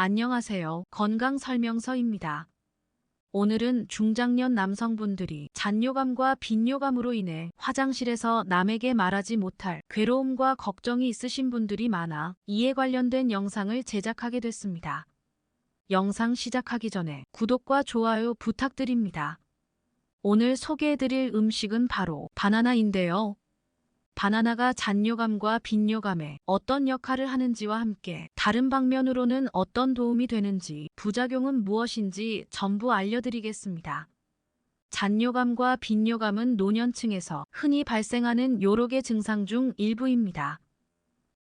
안녕하세요. 건강설명서입니다. 오늘은 중장년 남성분들이 잔뇨감과 빈뇨감으로 인해 화장실에서 남에게 말하지 못할 괴로움과 걱정이 있으신 분들이 많아 이에 관련된 영상을 제작하게 됐습니다. 영상 시작하기 전에 구독과 좋아요 부탁드립니다. 오늘 소개해드릴 음식은 바로 바나나인데요. 바나나가 잔뇨감과 빈뇨감에 어떤 역할을 하는지와 함께 다른 방면으로는 어떤 도움이 되는지 부작용은 무엇인지 전부 알려드리겠습니다. 잔뇨감과 빈뇨감은 노년층에서 흔히 발생하는 요로의 증상 중 일부입니다.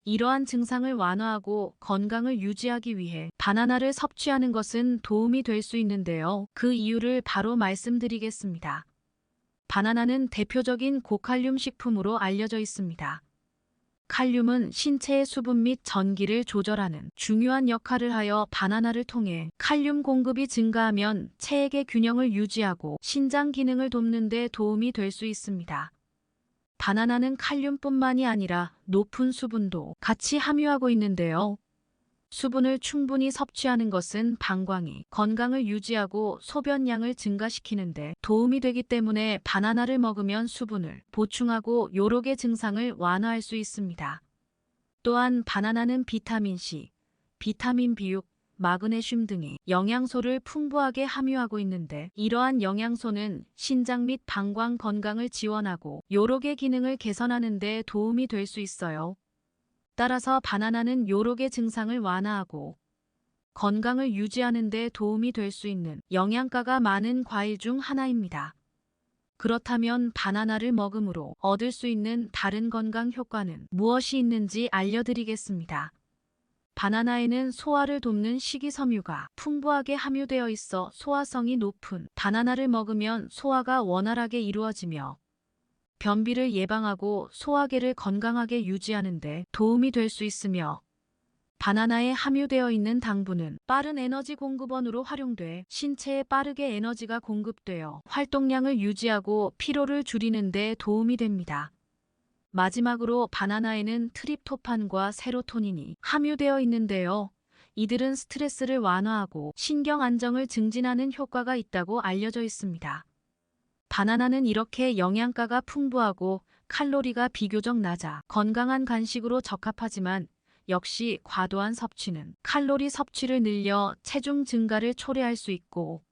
이러한 증상을 완화하고 건강을 유지하기 위해 바나나를 섭취하는 것은 도움이 될 수 있는데요. 그 이유를 바로 말씀드리겠습니다. 바나나는 대표적인 고칼륨 식품으로 알려져 있습니다. 칼륨은 신체의 수분 및 전기를 조절하는 중요한 역할을 하여 바나나를 통해 칼륨 공급이 증가하면 체액의 균형을 유지하고 신장 기능을 돕는 데 도움이 될 수 있습니다. 바나나는 칼륨뿐만이 아니라 높은 수분도 같이 함유하고 있는데요. 수분을 충분히 섭취하는 것은 방광이 건강을 유지하고 소변량을 증가시키는데 도움이 되기 때문에 바나나를 먹으면 수분을 보충하고 요로의 증상을 완화할 수 있습니다. 또한 바나나는 비타민C, 비타민 B6, 마그네슘 등의 영양소를 풍부하게 함유하고 있는데 이러한 영양소는 신장 및 방광 건강을 지원하고 요로의 기능을 개선하는 데 도움이 될 수 있어요. 따라서 바나나는 요로의 증상을 완화하고 건강을 유지하는 데 도움이 될 수 있는 영양가가 많은 과일 중 하나입니다. 그렇다면 바나나를 먹음으로 얻을 수 있는 다른 건강 효과는 무엇이 있는지 알려드리겠습니다. 바나나에는 소화를 돕는 식이섬유가 풍부하게 함유되어 있어 소화성이 높은 바나나를 먹으면 소화가 원활하게 이루어지며 변비를 예방하고 소화계를 건강하게 유지하는 데 도움이 될 수 있으며 바나나에 함유되어 있는 당분은 빠른 에너지 공급원으로 활용돼 신체에 빠르게 에너지가 공급되어 활동량을 유지하고 피로를 줄이는 데 도움이 됩니다. 마지막으로 바나나에는 트립토판과 세로토닌이 함유되어 있는데요. 이들은 스트레스를 완화하고 신경 안정을 증진하는 효과가 있다고 알려져 있습니다. 바나나는 이렇게 영양가가 풍부하고 칼로리가 비교적 낮아 건강한 간식으로 적합하지만 역시 과도한 섭취는 칼로리 섭취를 늘려 체중 증가를 초래할 수 있고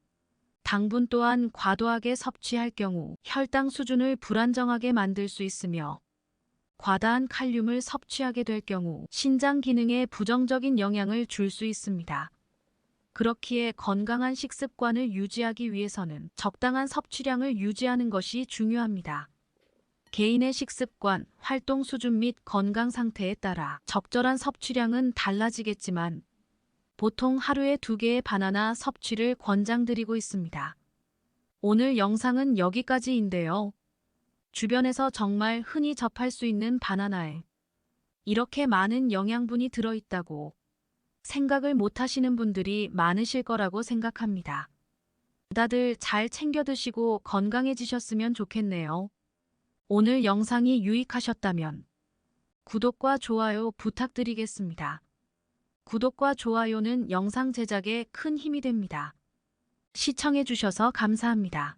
당분 또한 과도하게 섭취할 경우 혈당 수준을 불안정하게 만들 수 있으며 과다한 칼륨을 섭취하게 될 경우 신장 기능에 부정적인 영향을 줄 수 있습니다. 그렇기에 건강한 식습관을 유지하기 위해서는 적당한 섭취량을 유지하는 것이 중요합니다. 개인의 식습관, 활동 수준 및 건강 상태에 따라 적절한 섭취량은 달라지겠지만 보통 하루에 두 개의 바나나 섭취를 권장드리고 있습니다. 오늘 영상은 여기까지인데요. 주변에서 정말 흔히 접할 수 있는 바나나에 이렇게 많은 영양분이 들어있다고 생각을 못 하시는 분들이 많으실 거라고 생각합니다. 다들 잘 챙겨 드시고 건강해지셨으면 좋겠네요. 오늘 영상이 유익하셨다면 구독과 좋아요 부탁드리겠습니다. 구독과 좋아요는 영상 제작에 큰 힘이 됩니다. 시청해주셔서 감사합니다.